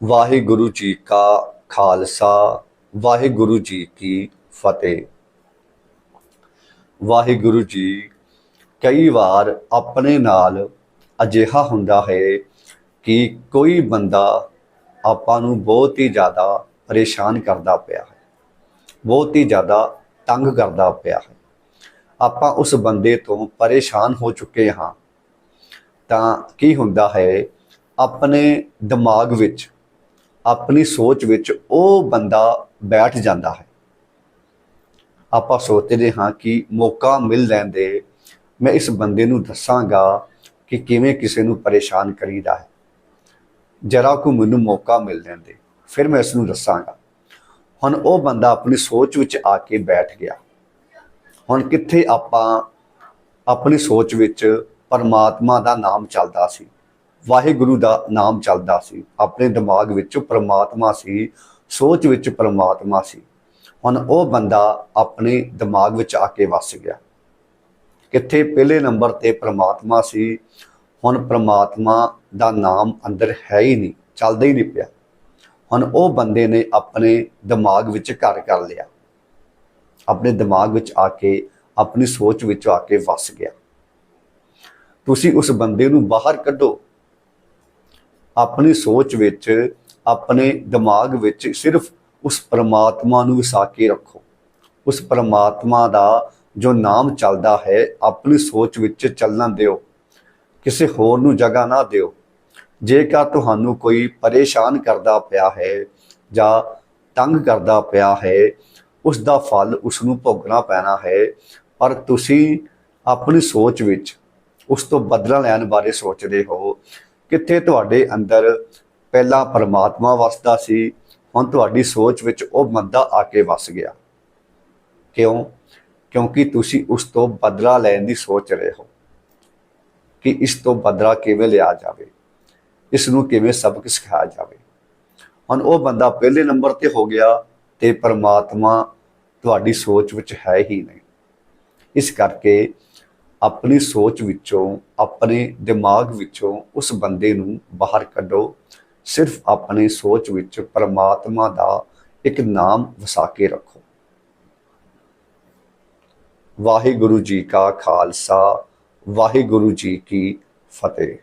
ਵਾਹਿਗੁਰੂ ਜੀ ਕਾ ਖਾਲਸਾ, ਵਾਹਿਗੁਰੂ ਜੀ ਕੀ ਫਤਿਹ। ਵਾਹਿਗੁਰੂ ਜੀ, ਕਈ ਵਾਰ ਆਪਣੇ ਨਾਲ ਅਜਿਹਾ ਹੁੰਦਾ ਹੈ ਕਿ ਕੋਈ ਬੰਦਾ ਆਪਾਂ ਨੂੰ ਬਹੁਤ ਹੀ ਜ਼ਿਆਦਾ ਪਰੇਸ਼ਾਨ ਕਰਦਾ ਪਿਆ ਹੈ, ਬਹੁਤ ਹੀ ਜ਼ਿਆਦਾ ਤੰਗ ਕਰਦਾ ਪਿਆ ਹੈ। ਆਪਾਂ ਉਸ ਬੰਦੇ ਤੋਂ ਪਰੇਸ਼ਾਨ ਹੋ ਚੁੱਕੇ ਹਾਂ ਤਾਂ ਕੀ ਹੁੰਦਾ ਹੈ, ਆਪਣੇ ਦਿਮਾਗ ਵਿੱਚ ਆਪਣੀ ਸੋਚ ਵਿੱਚ ਉਹ ਬੰਦਾ ਬੈਠ ਜਾਂਦਾ ਹੈ। ਆਪਾਂ ਸੋਚਦੇ ਹਾਂ ਕਿ ਮੌਕਾ ਮਿਲ ਲੈਂਦੇ, ਮੈਂ ਇਸ ਬੰਦੇ ਨੂੰ ਦੱਸਾਂਗਾ ਕਿ ਕਿਵੇਂ ਕਿਸੇ ਨੂੰ ਪਰੇਸ਼ਾਨ ਕਰੀਦਾ ਹੈ। ਜਰਾ ਕੋ ਮੈਨੂੰ ਮੌਕਾ ਮਿਲ ਲੈਂਦੇ ਫਿਰ ਮੈਂ ਇਸ ਨੂੰ ਦੱਸਾਂਗਾ। ਹੁਣ ਉਹ ਬੰਦਾ ਆਪਣੀ ਸੋਚ ਵਿੱਚ ਆ ਕੇ ਬੈਠ ਗਿਆ। ਹੁਣ ਕਿੱਥੇ ਆਪਾਂ ਆਪਣੀ ਸੋਚ ਵਿੱਚ ਪਰਮਾਤਮਾ ਦਾ ਨਾਮ ਚੱਲਦਾ ਸੀ? ਵਾਹਿਗੁਰੂ ਦਾ ਨਾਮ ਚੱਲਦਾ ਸੀ। ਆਪਣੇ ਦਿਮਾਗ ਵਿੱਚ ਪਰਮਾਤਮਾ ਸੀ, ਸੋਚ ਵਿੱਚ ਪਰਮਾਤਮਾ ਸੀ। ਹੁਣ ਉਹ ਬੰਦਾ ਆਪਣੇ ਦਿਮਾਗ ਵਿੱਚ ਆ ਕੇ ਵਸ ਗਿਆ। ਕਿੱਥੇ ਪਹਿਲੇ ਨੰਬਰ ਤੇ ਪ੍ਰਮਾਤਮਾ ਸੀ, ਹੁਣ ਪ੍ਰਮਾਤਮਾ ਦਾ ਨਾਮ ਅੰਦਰ ਹੈ ਹੀ ਨਹੀਂ, ਚੱਲਦਾ ਹੀ ਨਹੀਂ ਪਿਆ। ਹੁਣ ਉਹ ਬੰਦੇ ਨੇ ਆਪਣੇ ਦਿਮਾਗ ਵਿੱਚ ਘਰ ਕਰ ਲਿਆ। ਆਪਣੇ ਦਿਮਾਗ ਵਿੱਚ ਆ ਕੇ, ਆਪਣੀ ਸੋਚ ਵਿੱਚ ਆ ਕੇ ਵਸ ਗਿਆ। ਤੁਸੀਂ ਉਸ ਬੰਦੇ ਨੂੰ ਬਾਹਰ ਕੱਢੋ। ਆਪਣੀ ਸੋਚ ਵਿੱਚ, ਆਪਣੇ ਦਿਮਾਗ ਵਿੱਚ ਸਿਰਫ ਉਸ ਪਰਮਾਤਮਾ ਨੂੰ ਵਸਾ ਕੇ ਰੱਖੋ। ਉਸ ਪਰਮਾਤਮਾ ਦਾ ਜੋ ਨਾਮ ਚੱਲਦਾ ਹੈ, ਆਪਣੀ ਸੋਚ ਵਿੱਚ ਚੱਲਣ ਦਿਓ। ਕਿਸੇ ਹੋਰ ਨੂੰ ਜਗ੍ਹਾ ਨਾ ਦਿਓ। ਜੇਕਰ ਤੁਹਾਨੂੰ ਕੋਈ ਪਰੇਸ਼ਾਨ ਕਰਦਾ ਪਿਆ ਹੈ ਜਾਂ ਤੰਗ ਕਰਦਾ ਪਿਆ ਹੈ ਉਸ ਦਾ ਫਲ ਉਸ ਨੂੰ ਭੋਗਣਾ ਪੈਣਾ ਹੈ। ਪਰ ਤੁਸੀਂ ਆਪਣੀ ਸੋਚ ਵਿੱਚ ਉਸ ਤੋਂ ਬਦਲਾ ਲੈਣ ਬਾਰੇ ਸੋਚਦੇ ਹੋ। ਕਿੱਥੇ ਤੁਹਾਡੇ ਅੰਦਰ ਪਹਿਲਾਂ ਪਰਮਾਤਮਾ ਵਸਦਾ ਸੀ, ਹੁਣ ਤੁਹਾਡੀ ਸੋਚ ਵਿੱਚ ਉਹ ਬੰਦਾ ਆ ਕੇ ਵਸ ਗਿਆ। ਕਿਉਂ? ਕਿਉਂਕਿ ਤੁਸੀਂ ਉਸ ਤੋਂ ਬਦਲਾ ਲੈਣ ਦੀ ਸੋਚ ਰਹੇ ਹੋ ਕਿ ਇਸ ਤੋਂ ਬਦਲਾ ਕਿਵੇਂ ਲਿਆ ਜਾਵੇ, ਇਸ ਨੂੰ ਕਿਵੇਂ ਸਬਕ ਸਿਖਾਇਆ ਜਾਵੇ। ਹੁਣ ਉਹ ਬੰਦਾ ਪਹਿਲੇ ਨੰਬਰ ਤੇ ਹੋ ਗਿਆ ਤੇ ਪਰਮਾਤਮਾ ਤੁਹਾਡੀ ਸੋਚ ਵਿੱਚ ਹੈ ਹੀ ਨਹੀਂ। ਇਸ ਕਰਕੇ ਆਪਣੀ ਸੋਚ ਵਿੱਚੋਂ, ਆਪਣੇ ਦਿਮਾਗ ਵਿੱਚੋਂ ਉਸ ਬੰਦੇ ਨੂੰ ਬਾਹਰ ਕੱਢੋ। ਸਿਰਫ ਆਪਣੀ ਸੋਚ ਵਿੱਚ ਪਰਮਾਤਮਾ ਦਾ ਇੱਕ ਨਾਮ ਵਸਾ ਕੇ ਰੱਖੋ। ਵਾਹਿਗੁਰੂ ਜੀ ਕਾ ਖਾਲਸਾ, ਵਾਹਿਗੁਰੂ ਜੀ ਕੀ ਫਤਿਹ।